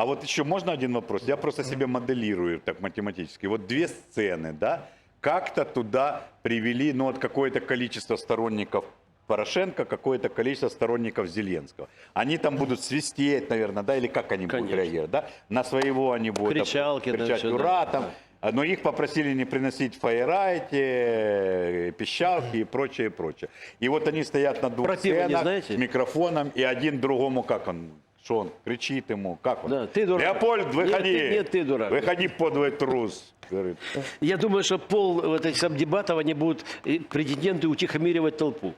А вот еще можно один вопрос? Я просто себе моделирую так математически. Вот две сцены, да, как-то туда привели, ну, вот какое-то количество сторонников Порошенко, какое-то количество сторонников Зеленского. Они там будут свистеть, наверное, да, или как они будут Конечно. реагировать, да? На своего они будут Кричалки, да, кричать да. «Ура!» там. А, Но их попросили не приносить фаера эти, э, пищалки и прочее, и прочее. И вот они стоят на двух Про пиво не сценах знаете? с микрофоном, и один другому, как он, что он кричит ему, как он? Да, ты дурак. Леопольд, выходи. Нет, ты- нет, ты дурак. Выходи, подлый трус. Говорит. Я думаю, что пол вот этих сам дебатов, они будут э, претенденты утихомиривать толпу.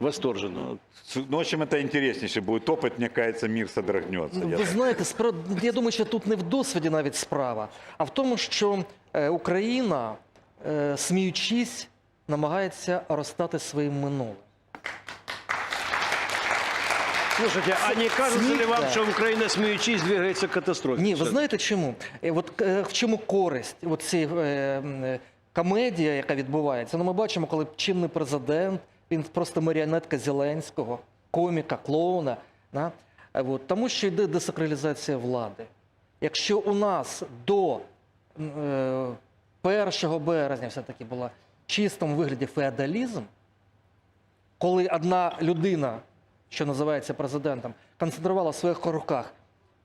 Восторженно. С- Ну, в общем, это интереснейший будет опыт. Мне кажется, мир содрогнется. Ну, Я Ви так- знаєте, справ... я думаю, що тут не в досвіді навіть справа, а в тому, що е, Україна, е, сміючись, намагається розстати своїм минулим. Слушайте, а не кажется ли вам, да. что Украина, смеючись, двигается к катастрофе? Ні, ви знаєте чому? Е, От е, в чому користь? От ці е, м, е, комедія, яка відбувається. Ну, ми бачимо, коли чинний президент, він просто маріонетка Зеленського, коміка, клоуна. Да? Е, От, тому що йде десакралізація влади. Якщо у нас до е, 1 березня все-таки була в чистому вигляді феодалізм, коли одна людина, що називається президентом, концентрувала в своїх руках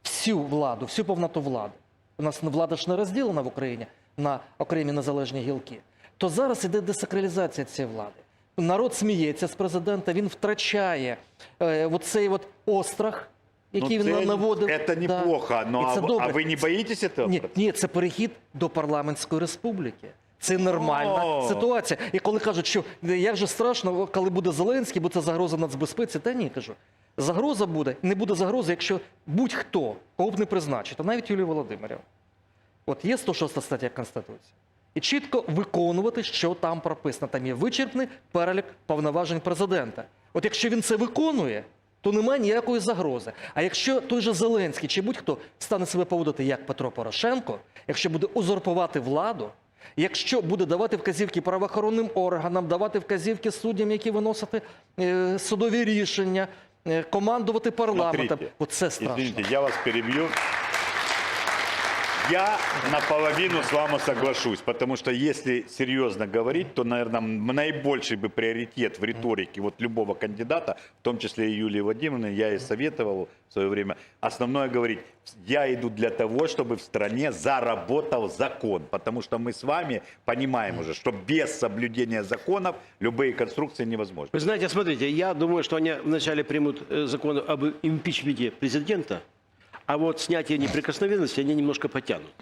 всю владу, всю повноту влади. У нас влада ж не розділена в Україні на окремі незалежні гілки. То зараз іде десакралізація цієї влади. Народ сміється з президента, він втрачає е, оцей от острах, який Ну, він це- наводив. Это Да. неплохо. Но І а, це в- добре. а вы не боитесь этого? Ні, ні, це перехід до парламентської республіки. Це нормальна О! ситуація. І коли кажуть, що як же страшно, коли буде Зеленський, бо це загроза нацбезпеці, та ні, кажу. Загроза буде, не буде загрози, якщо будь-хто, кого б не призначить, а навіть Юлію Володимирівну. От є 106 стаття Конституції. І чітко виконувати, що там прописано. Там є вичерпний перелік повноважень президента. От якщо він це виконує, то немає ніякої загрози. А якщо той же Зеленський чи будь-хто стане себе поводити як Петро Порошенко, якщо буде узурпувати владу, якщо буде давати вказівки правоохоронним органам, давати вказівки суддям, які виносити е, судові рішення, е, командувати парламентом, Смотрите, оце страшно. Извините, я вас перебью. Я наполовину с вами соглашусь, потому что если серьезно говорить, то, наверное, наибольший бы приоритет в риторике вот любого кандидата, в том числе и Юлии Владимировны, я и советовал в свое время, основное говорить, я иду для того, чтобы в стране заработал закон, потому что мы с вами понимаем уже, что без соблюдения законов любые конструкции невозможны. Вы знаете, смотрите, я думаю, что они вначале примут э, закон об импичменте президента, а вот снятие неприкосновенности они немножко потянут.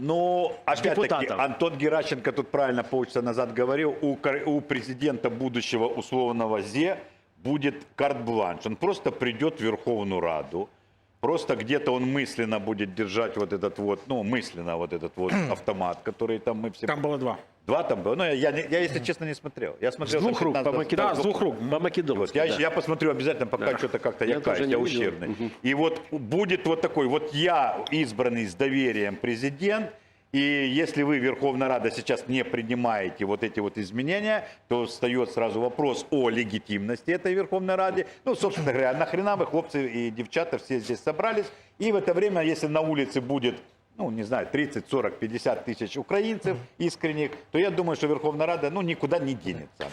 Ну, опять-таки, депутатов. Антон Геращенко тут правильно полчаса назад говорил, у, кор- у президента будущего условного ЗЕ будет карт-бланш. Он просто придет в Верховную Раду, просто где-то он мысленно будет держать вот этот вот, ну, мысленно вот этот вот автомат, который там мы все... Там было два. Два там было? Ну, я, я, не- я, если честно, не смотрел. Я С смотрел... двух там рук, 15 по-македонски. да, Да, с двух рук. По-македонски, вот, я, да. я посмотрю обязательно, пока Да. что-то как-то Я я, тоже каюсь, не я видел. ущербный. Мгм. И вот будет вот такой, вот я избранный с доверием президент, и если вы, Верховная Рада, сейчас не принимаете вот эти вот изменения, то встает сразу вопрос о легитимности этой Верховной Раде. Ну, собственно говоря, нахрена вы, хлопцы и девчата, все здесь собрались. И в это время, если на улице будет ну, не знаю, 30, 40, 50 тысяч украинцев искренних, то я думаю, что Верховная Рада, ну, никуда не денется.